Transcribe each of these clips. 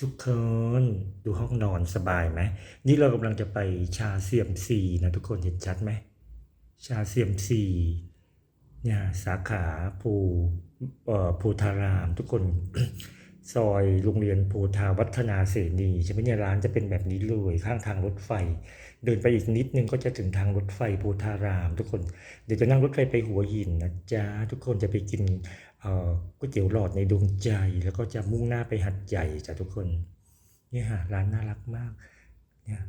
ทุกคนดูห้องนอนสบายไหมนี่เรากำลังจะไปชาเซียมซีนะทุกคนเห็นชัดไหมชาเซียมซีเนี่ยสาขาภูเอ่อภูทาราม ทุกคนซอยโรงเรียนภูทาวัฒนาเสนีใช่ไหมเนี่ยร้านจะเป็นแบบนี้เลยข้างทางรถไฟ เดินไปอีกนิดนึงก็จะถึงทางรถไฟภูทาราม ทุกคนเดี๋ยวจะนั่งรถไฟไปหัวหินนะจ๊ะทุกคนจะไปกิน ก๋วยเตี๋ยวหลอดในดวงใจแล้วก็จะมุ่งหน้าไปหัดใหญ่จ้ะทุกคนเนี่ยฮะร้านน่ารักมากเนี่ย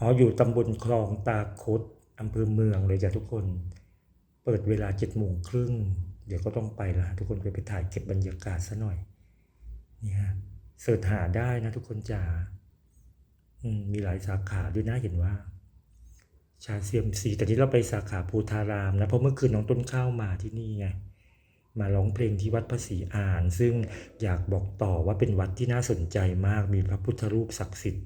อ๋ออยู่ตำบลคลองตาคดอำเภอเมืองเลยจ้ะทุกคน เปิดเวลาเจ็ดโมงครึ่งเดี๋ยวก็ต้องไปแล้วทุกคนไปไปถ่ายเก็บบรรยากาศซะหน่อยนี่ฮะเสิร์ชหาได้นะทุกคนจ๋ามีหลายสาขาด้วยนะเห็นว่า ชาเซียมซีแต่ที่เราไปสาขาภูทารามนะเพราะเมื่อคืนน้องต้นข้าวมาที่นี่ไง มาร้องเพลงที่วัดพระศรีอาน ซึ่งอยากบอกต่อว่าเป็นวัดที่น่าสนใจมากมีพระพุทธรูปศักดิ์สิทธิ์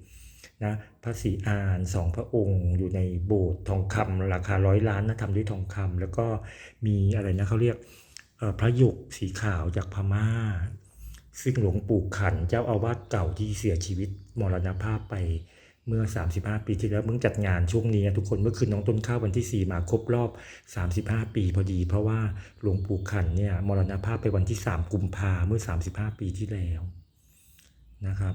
นะพระศรีอานสองพระองค์ อยู่ในโบสถ์ทองคำราคาร้อยล้านนะทำด้วยทองคำแล้วก็มีอะไรนะเขาเรียกพระหยกสีขาวจากพม่า ซึ่งหลวงปู่ขันเจ้าอาวาสเก่าที่เสียชีวิตมรณภาพไป เมื่อ 35 ปีที่แล้วเพิ่งจัดงานช่วงนี้นะทุกคนเมื่อคืนน้องต้นข้าววันที่ 4 มาครบรอบ 35 ปีพอดี เพราะว่าหลวงปู่ขันเนี่ยมรณภาพไปวันที่ 3 กุมภาเมื่อ 35 ปีที่แล้วนะครับ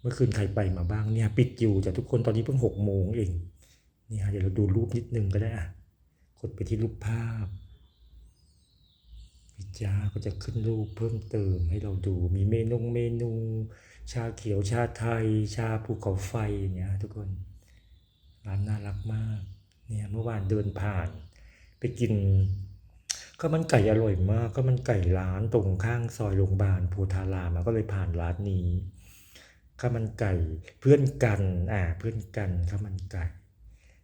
เมื่อคืนใครไปมาบ้างเนี่ยปิดอยู่จากทุกคนตอนนี้เพิ่ง6โมงเองนี่ฮะเดี๋ยวเราดูรูปนิดนึงก็ได้อะกดไปที่รูปภาพ จาก็จะขึ้นรูปเพิ่มเติมให้เราดูมีเมนูเมนู ชาเขียวชาไทย ชาภูเขาไฟอย่างเงี้ยทุกคนร้านน่ารักมากเนี่ยเมื่อวานเดินผ่าน ไปกินข้าวมันไก่อร่อยมากข้าวมันไก่ร้านตรงข้างซอยโรงพยาบาลโพธารามก็เลยผ่านร้านนี้ข้าวมันไก่เพื่อนกันอ่าเพื่อนกันข้าวมันไก่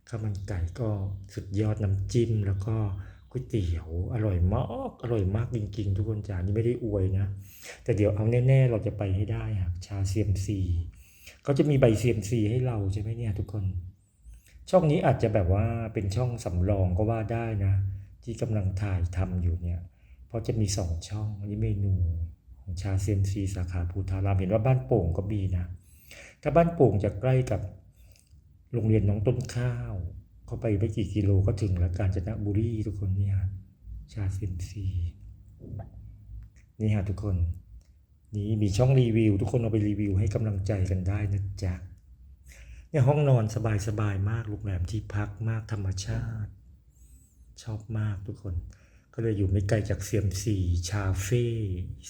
ข้าวมันไก่ก็สุดยอดน้ำจิ้มแล้วก็ ก๋วยเตี๋ยวอร่อยมากอร่อยมากจริงๆ ทุกคนจ้านี่ไม่ได้อวยนะ แต่เดี๋ยวเอาแน่ๆเราจะไปให้ได้ครับชาเซียมซีเขาจะมีใบเซียมซีให้เราใช่ไหมเนี่ยทุกคน ช่องนี้อาจจะแบบว่าเป็นช่องสำรองก็ว่าได้นะ ที่กำลังถ่ายทำอยู่เนี่ยเพราะจะมีสองช่องอันนี้เมนูของชาเซียมซีสาขาภูทารามเห็นว่าบ้านโป่งก็มีนะถ้าบ้านโป่งจะใกล้กับโรงเรียนน้องต้นข้าว เขาไปไม่กี่กิโลก็ถึงแล้วกาญจนบุรีทุกคนเนี่ยชาเซียมซีนี่ฮะทุกคน นี่มีช่องรีวิว ทุกคนเอาไปรีวิวให้กำลังใจกันได้นะจ๊ะเนี่ยห้องนอนสบายๆมากโรงแรมที่พักมากธรรมชาติ ชอบมากทุกคน ก็เลยอยู่ไม่ไกลจากเซียมซีชาเฟ่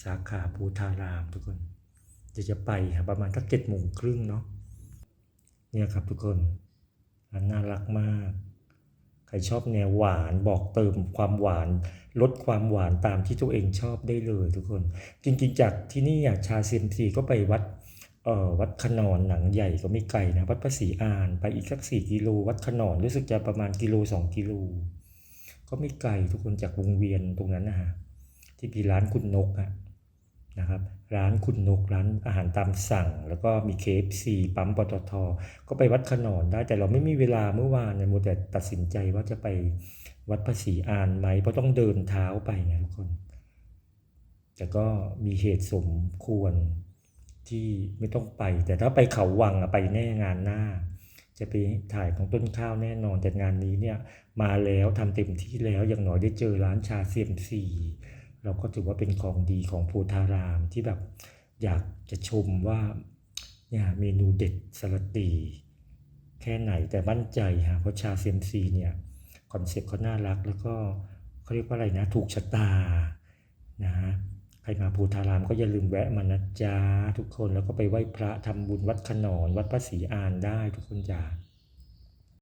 สาขาภูทารามทุกคนเดี๋ยวจะไปครับประมาณสักเจ็ดโมงครึ่งเนาะเนี่ยครับทุกคน น่ารักมาก ใครชอบแนวหวานบอกเติมความหวาน ลดความหวานตามที่ตัวเองชอบได้เลยทุกคน จริงๆจากที่นี่อะชาเซียมซีก็ไปวัดเอ่อวัดขนอนหนังใหญ่ก็ไม่ไกลนะ วัดพระศรีอาน ไปอีกสักสี่กิโล วัดขนอนรู้สึกจะประมาณกิโลสองกิโล ก็ไม่ไกลทุกคนจากวงเวียนตรงนั้นนะฮะที่มีร้านคุณนกอะ นะครับร้านคุณนกร้านอาหารตามสั่ง แล้วก็มี KFC ปั๊มปตท ก็ไปวัดขนอนได้แต่เราไม่มีเวลาเมื่อวานเนี่ยมัวแต่ตัดสินใจว่าจะไปวัดพระศรีอานไหมเพราะต้องเดินเท้าไปไงทุกคน แต่ก็มีเหตุสมควรที่ไม่ต้องไป แต่ถ้าไปเขาวังอะไปแน่งานหน้า จะไปถ่ายของต้นข้าวแน่นอนแต่งานนี้เนี่ยมาแล้วทำเต็มที่แล้วอย่างน้อยได้เจอร้านชาเซียมซี เราก็ถือว่าเป็นของดีของภูทารามที่แบบอยากจะชมว่าเนี่ยเมนูเด็ดสลัดตีแค่ไหนแต่มั่นใจฮะเพราะชาเซมซีเนี่ยคอนเซ็ปต์เขาน่ารักแล้วก็เขาเรียกว่าอะไรนะถูกชะตานะใครมาภูทารามก็อย่าลืมแวะมานะจ๊ะทุกคนแล้วก็ไปไหว้พระทำบุญวัดขนอนวัดพระศรีอานได้ทุกคนจ้า